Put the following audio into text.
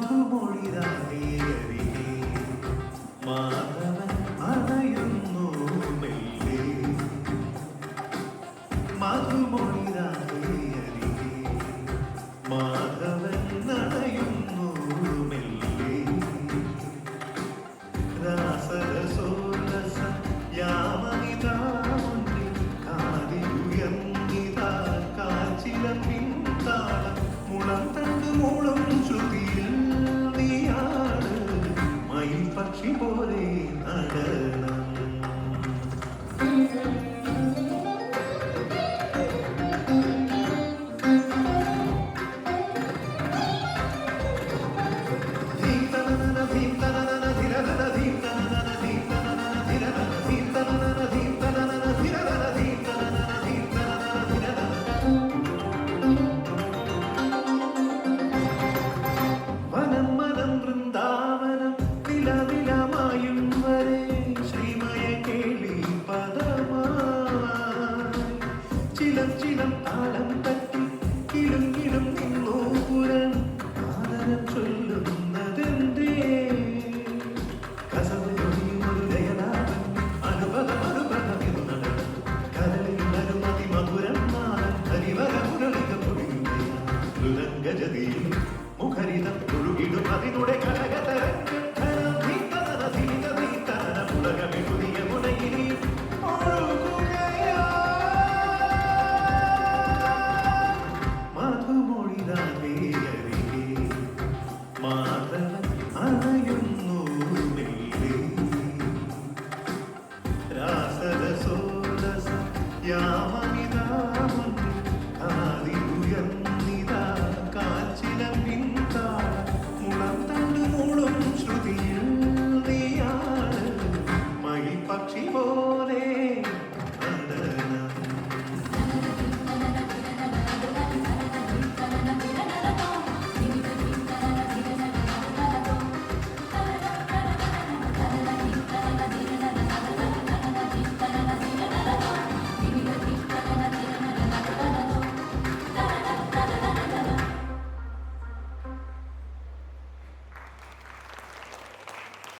tu morida. Mm-hmm. ചിലം ചിലം താളം തട്ടി ഇടും ഇടും നിന്നൂരം ആദരം ചൊല്ലുന്നതെന്തേ? മുഖരിതം ഒഴുകിടും അതിനുടെ കലകതരം Yeah.